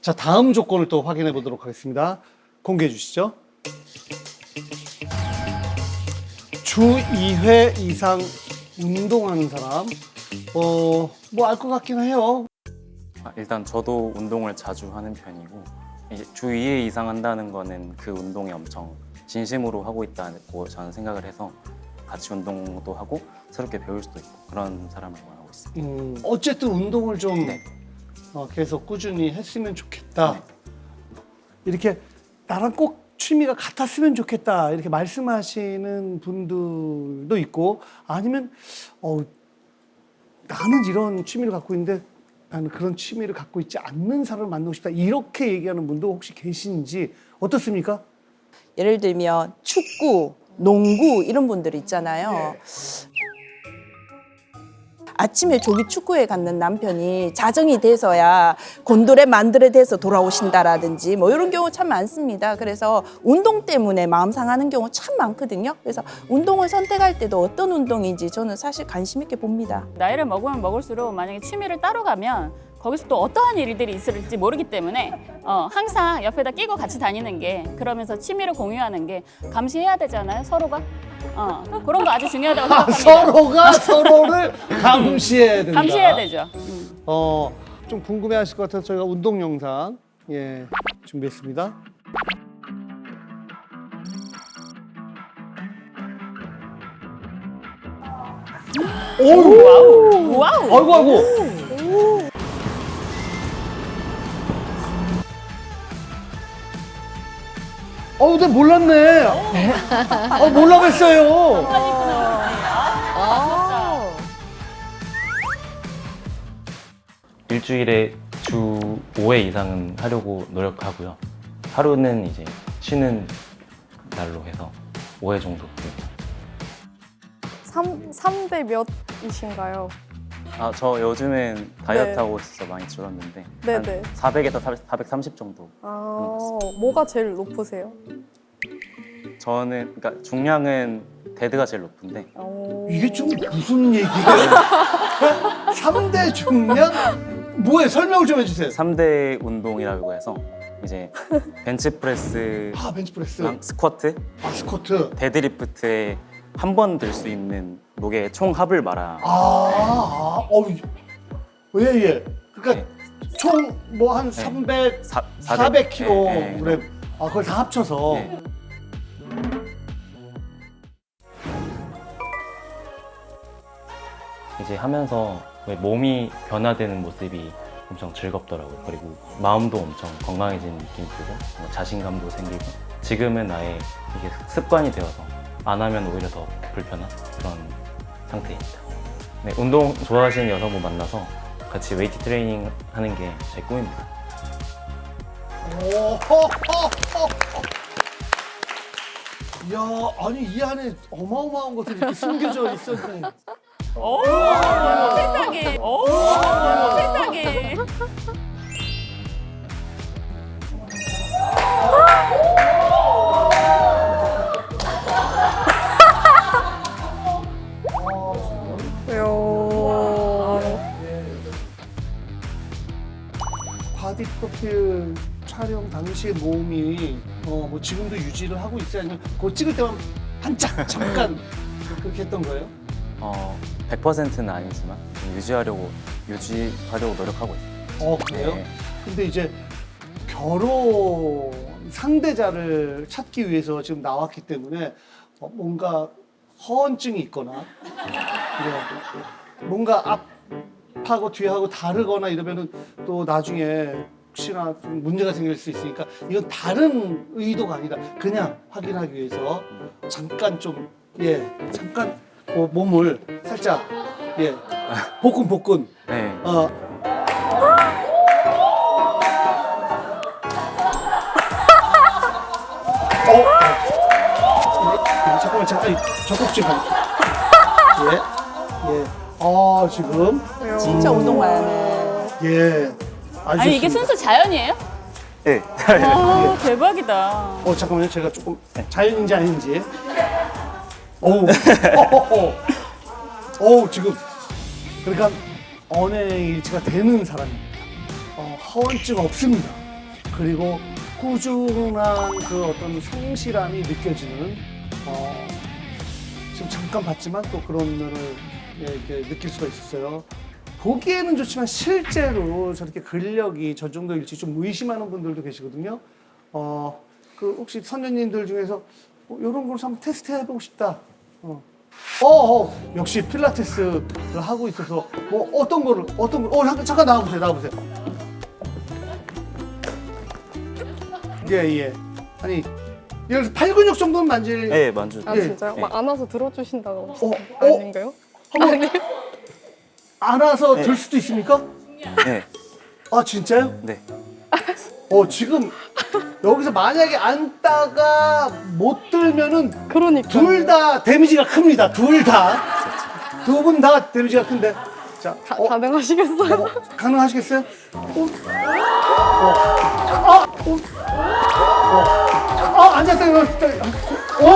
자, 다음 조건을 또 확인해 보도록 하겠습니다. 공개해 주시죠. 주 2회 이상 운동하는 사람. 어, 뭐 알 것 같긴 해요. 아, 일단 저도 운동을 자주 하는 편이고 이제 주 2회 이상 한다는 거는 그 운동에 엄청 진심으로 하고 있다고 저는 생각을 해서 같이 운동도 하고 새롭게 배울 수도 있고 그런 사람을 원하고 있습니다. 음, 어쨌든 운동을 좀 네. 어, 계속 꾸준히 했으면 좋겠다. 네. 이렇게 나랑 꼭 취미가 같았으면 좋겠다. 이렇게 말씀하시는 분들도 있고 아니면 어, 나는 이런 취미를 갖고 있는데 나는 그런 취미를 갖고 있지 않는 사람을 만나고 싶다. 이렇게 얘기하는 분도 혹시 계신지 어떻습니까? 예를 들면 축구, 농구 이런 분들 있잖아요. 아침에 조기 축구에 갔는 남편이 자정이 돼서야 곤돌에 만들어 돼서 돌아오신다라든지 뭐 이런 경우 참 많습니다. 그래서 운동 때문에 마음 상하는 경우 참 많거든요. 그래서 운동을 선택할 때도 어떤 운동인지 저는 사실 관심 있게 봅니다. 나이를 먹으면 먹을수록 만약에 취미를 따로 가면 거기서 또 어떠한 일들이 있을지 모르기 때문에 어, 항상 옆에다 끼고 같이 다니는 게 그러면서 취미를 공유하는 게 감시해야 되잖아요 서로가 어, 그런 거 아주 중요하다고 아, 생각합니다. 서로가 서로를 감시해야 된다. 감시해야 되죠. 음. 어, 좀 궁금해하실 것 같아서 저희가 운동 영상 예 준비했습니다. 오, 와우, 와우. 아이고 아이고. 어, 근데 몰랐네. 어, 몰라뵀어요. 일주일에 주 5회 이상은 하려고 노력하고요. 하루는 이제 쉬는 날로 해서 5회 정도 합니다. 3, 3대 몇이신가요? 아, 저 요즘엔 다이어트 네. 하고 있어서 많이 줄었는데 네네. 한 400에서 430 정도. 아, 뭐가 제일 높으세요? 저는 그러니까 중량은 데드가 제일 높은데 어... 이게 좀 무슨 얘기예요? 3대 중량? 뭐예요? 설명을 좀 해주세요. 3대 운동이라고 해서 이제 벤치프레스 아, 벤치프레스. 랑 스쿼트, 아, 스쿼트. 데드리프트에 한 번 들 수 있는 무게 총 합을 말하. 아, 아, 어, 예, 예. 그러니까 총 뭐한 300, 사, 400kg. 네, 네, 그래. 아, 그걸 다 합쳐서. 네. 이제 하면서 왜 몸이 변화되는 모습이 엄청 즐겁더라고요. 그리고 마음도 엄청 건강해지는 느낌이 들고 뭔가 자신감도 생기고 지금은 아예 이게 습관이 되어서 안 하면 오히려 더 불편한 그런 상태입니다. 네, 운동 좋아하시는 여성분 만나서 같이 웨이트 트레이닝 하는 게 제 꿈입니다. 야, 아니 이 안에 어마어마한 것들이 이렇게 숨겨져 있었네. 오, 세상에. 오, 세상에. 바디 프로필 촬영 당시의 몸이 어, 뭐 지금도 유지를 하고 있어요? 아니면 그거 찍을 때만 반짝 잠깐 그렇게 했던 거예요? 어, 100%는 아니지만 좀 유지하려고 유지하려고 노력하고 있어요. 어 그래요? 네. 근데 이제 결혼 상대자를 찾기 위해서 지금 나왔기 때문에 어, 뭔가 허언증이 있거나 그래갖고 뭔가 앞 하고 뒤하고 다르거나 이러면은 또 나중에 혹시나 좀 문제가 생길 수 있으니까 이건 다른 의도가 아니라 그냥 확인하기 위해서 잠깐 좀 예 잠깐 그 몸을 살짝 예 복근 복근 네. 어 어? 네, 잠깐만 잠깐 적극 좀 예, 예. 아 지금 진짜 운동 많이 하네. 예. 아주 아니 이게 좋습니다. 순수 자연이에요? 네. 아, 대박이다. 어 잠깐만요 제가 조금 자연인지 아닌지. 어우, 어허허. 어우 지금 그러니까 언행 일치가 되는 사람입니다. 어, 허언증 없습니다. 그리고 꾸준한 그 어떤 성실함이 느껴지는 어, 지금 잠깐 봤지만 또 그런 면을 예, 이렇게 느낄 수가 있었어요. 보기에는 좋지만 실제로 저렇게 근력이 저 정도일지 좀 의심하는 분들도 계시거든요. 어, 그 혹시 선녀님들 중에서 어, 이런 걸 한번 테스트 해보고 싶다. 어. 어, 어, 역시 필라테스를 하고 있어서 뭐 어떤 거를 어떤 걸? 어 잠깐 잠깐 나와보세요, 나와보세요. 예 예. 아니 예를 들어 팔 근육 정도는 만질. 네, 만주. 아 예. 진짜요? 네. 막 안아서 들어주신다고 어, 어? 아닌가요? 한번 안아서 들 수도 있습니까? 네, 아 진짜요? 네. 어 지금 여기서 만약에 앉다가 못 들면은 그러니까 둘 다 데미지가 큽니다. 둘 다. 두 분 다 데미지가 큰데. 자, 가, 어, 가능하시겠어요? 어, 가능하시겠어요? 어? 어. 아, 어. 어. 아, 앉았다. 어?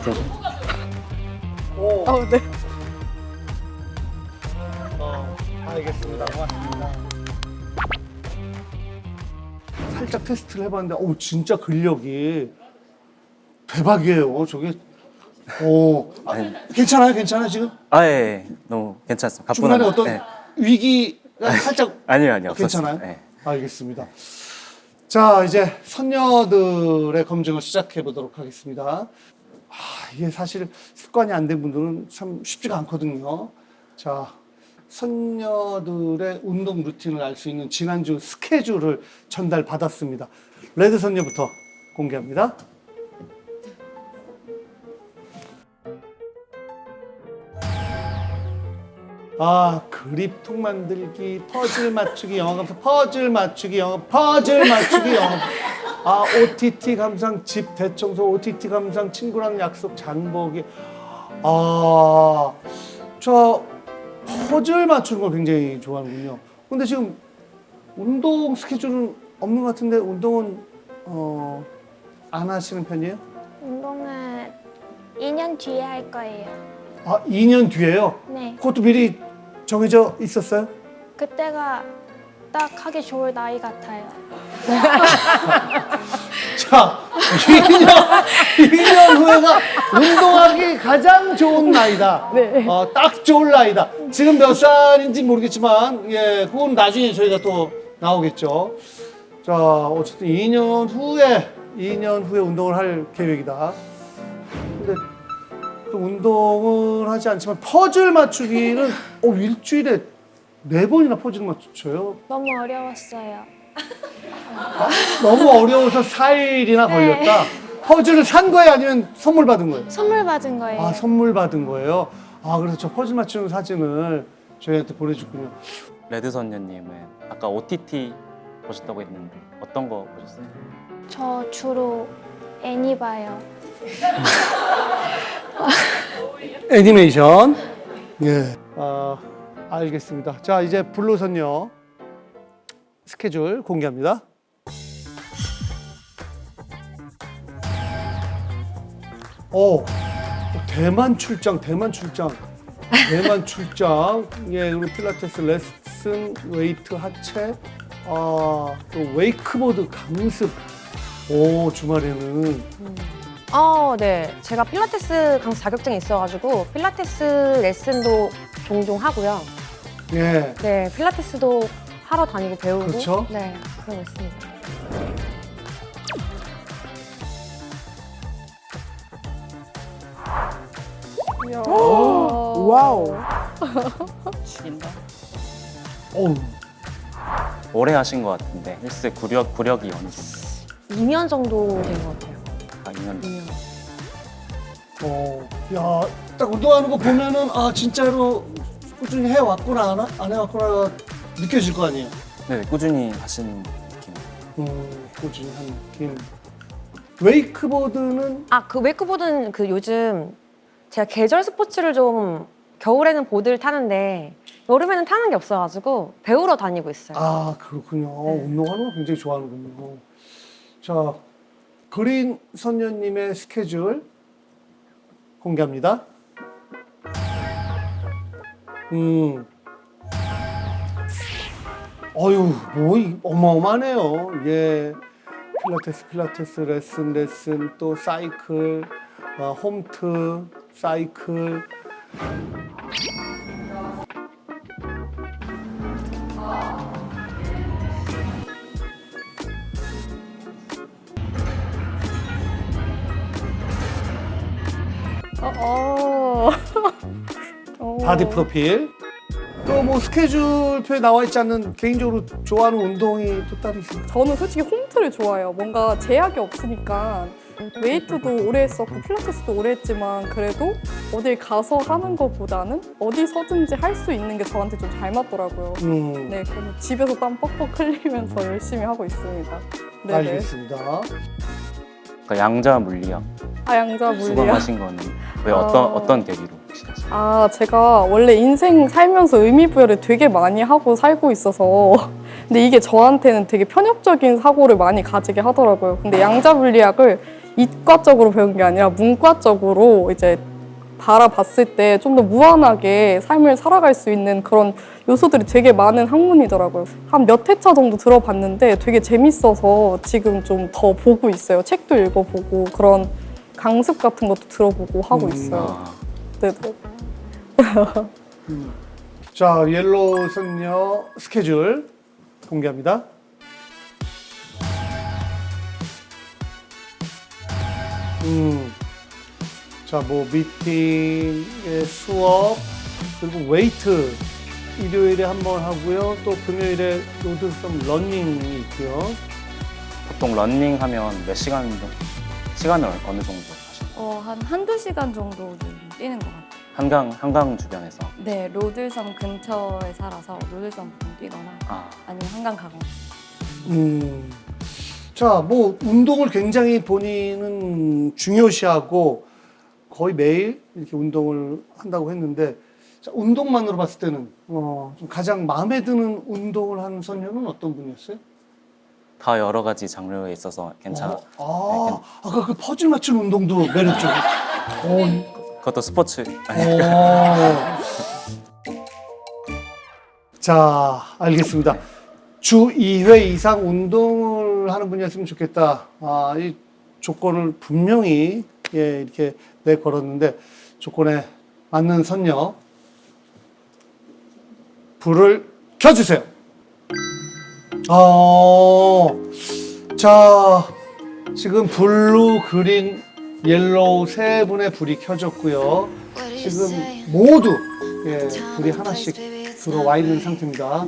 어. 어, 네. 어, 알겠습니다. 고맙습니다. 살짝 테스트를 해봤는데, 오, 진짜 근력이 대박이에요. 저게. 오, 아, 괜찮아요? 괜찮아요, 지금? 아, 예, 예. 너무 괜찮습니다. 중간에 가뿐한. 어떤 네. 위기가 살짝 아니요, 아니요. 없었어요. 괜찮아요? 네. 알겠습니다. 자, 이제 선녀들의 검증을 시작해 보도록 하겠습니다. 아, 이게 사실 습관이 안 된 분들은 참 쉽지가 않거든요. 자, 선녀들의 운동 루틴을 알 수 있는 지난주 스케줄을 전달 받았습니다. 레드 선녀부터 공개합니다. 아 그립톡 만들기 퍼즐 맞추기 영어 감상 퍼즐 맞추기 영어 퍼즐 맞추기 영어 아 OTT 감상 집 대청소 OTT 감상 친구랑 약속 장보기 아저 퍼즐 맞추는 걸 굉장히 좋아하는군요 근데 지금 운동 스케줄은 없는 것 같은데 운동은 어, 안 하시는 편이에요? 운동은 2년 뒤에 할 거예요. 아 2년 뒤에요? 네. 그것도 미리 정해져 있었어요? 그때가 딱 하기 좋을 나이 같아요. 자, 2년, 2년 후에가 운동하기 가장 좋은 나이다. 네. 어, 딱 좋은 나이다. 지금 몇 살인지 모르겠지만, 예, 그건 나중에 저희가 또 나오겠죠. 자, 어쨌든 2년 후에, 2년 후에 운동을 할 계획이다. 근데 또 운동을 하지 않지만 퍼즐 맞추기는 어, 일주일에 네 번이나 퍼즐 맞춰요. 너무 어려웠어요. 너무 어려워서 4일이나 네. 걸렸다. 퍼즐을 산 거예요? 아니면 선물 받은 거예요? 선물 받은 거예요. 아, 선물 받은 거예요? 아, 그래서 저 퍼즐 맞추는 사진을 저희한테 보내줬군요. 레드 선녀님은 아까 OTT 보셨다고 했는데 어떤 거 보셨어요? 저 주로 애니 봐요. 애니메이션. 예. 아, 알겠습니다. 자, 이제 블루 선녀 스케줄 공개합니다. 오, 대만 출장, 대만 출장, 대만 출장. 예, 그리고 필라테스 레슨, 웨이트 하체, 아, 또 웨이크보드 강습. 오, 주말에는 어, 네. 제가 필라테스 강사 자격증이 있어가지고 필라테스 레슨도 종종 하고요. 예. 네, 필라테스도 하러 다니고 배우고. 그렇죠. 네, 그러고 있습니다. 이야. 와우. 죽인다. 어우, 오래 하신 것 같은데 헬스 구력 구력이 어느 정도? 2년 정도 된 것 같아요. 아, 2년. 2년. 어, 야, 딱 운동하는 거 보면은 아 진짜로 꾸준히 해 왔구나 안, 안 해왔구나 느껴질 거 아니에요. 네, 꾸준히 하시는 느낌. 음, 꾸준히 한 느낌. 웨이크보드는 아, 그 웨이크보드는 그 요즘 제가 계절 스포츠를 좀 겨울에는 보드를 타는데 여름에는 타는 게 없어가지고 배우러 다니고 있어요. 아 그렇군요. 운동하는 거 굉장히 좋아하는군요. 자, 그린 선녀님의 스케줄 공개합니다. 음, 어유 뭐 이- 어마어마하네요. 예. 필라테스, 필라테스 레슨, 레슨 또 사이클, 어, 홈트, 사이클. 어, 어. 어. 바디 프로필. 또 뭐 스케줄표에 나와 있지 않는 개인적으로 좋아하는 운동이 또 따로 있습니다. 저는 솔직히 홈트를 좋아해요. 뭔가 제약이 없으니까 웨이트도 오래 했었고 필라테스도 오래 했지만 그래도 어딜 가서 하는 것보다는 어디서든지 할 수 있는 게 저한테 좀 잘 맞더라고요. 음, 네, 그래서 집에서 땀 뻑뻑 흘리면서 열심히 하고 있습니다. 네네. 알겠습니다. 그러니까 양자 물리학 아양자 물리학. 수강하신 거는 왜 어떤 아. 어떤 계기로? 아, 제가 원래 인생 살면서 의미부여를 되게 많이 하고 살고 있어서 근데 이게 저한테는 되게 편협적인 사고를 많이 가지게 하더라고요. 근데 양자분리학을 이과적으로 배운 게 아니라 문과적으로 이제 바라봤을 때 좀 더 무한하게 삶을 살아갈 수 있는 그런 요소들이 되게 많은 학문이더라고요. 한 몇 회차 정도 들어봤는데 되게 재밌어서 지금 좀 더 보고 있어요. 책도 읽어보고 그런 강습 같은 것도 들어보고 하고 음, 있어요. 아, 네네. 자, 옐로우 선녀 스케줄 공개합니다. 음, 자, 뭐 미팅의 수업 그리고 웨이트 일요일에 한 번 하고요. 또 금요일에 로드섬 러닝이 있고요. 보통 러닝 하면 몇 시간 정도 시간을 어느 정도 하시나요? 어, 한 한두 시간 정도는 뛰는 것 같아요. 한강 한강 주변에서 네, 로들섬 근처에 살아서 로들섬 부근 뛰거나 아 아니면 한강 가거나. 음. 자, 뭐 운동을 굉장히 본인은 중요시하고 거의 매일 이렇게 운동을 한다고 했는데 자, 운동만으로 봤을 때는 어, 좀 가장 마음에 드는 운동을 하는 선녀는 어떤 분이었어요? 다 여러 가지 장르에 있어서 괜찮아. 어, 아, 아까 그 퍼즐 맞춘 운동도 매력적이고. 어, 그것도 스포츠. 어. 자, 알겠습니다. 주 2회 이상 운동을 하는 분이었으면 좋겠다. 아, 이 조건을 분명히 예, 이렇게 내 걸었는데 조건에 맞는 선녀 불을 켜주세요. 어, 자, 지금 블루, 그린, 옐로우 세 분의 불이 켜졌고요. 지금 모두 예, 불이 하나씩 들어와 있는 상태입니다.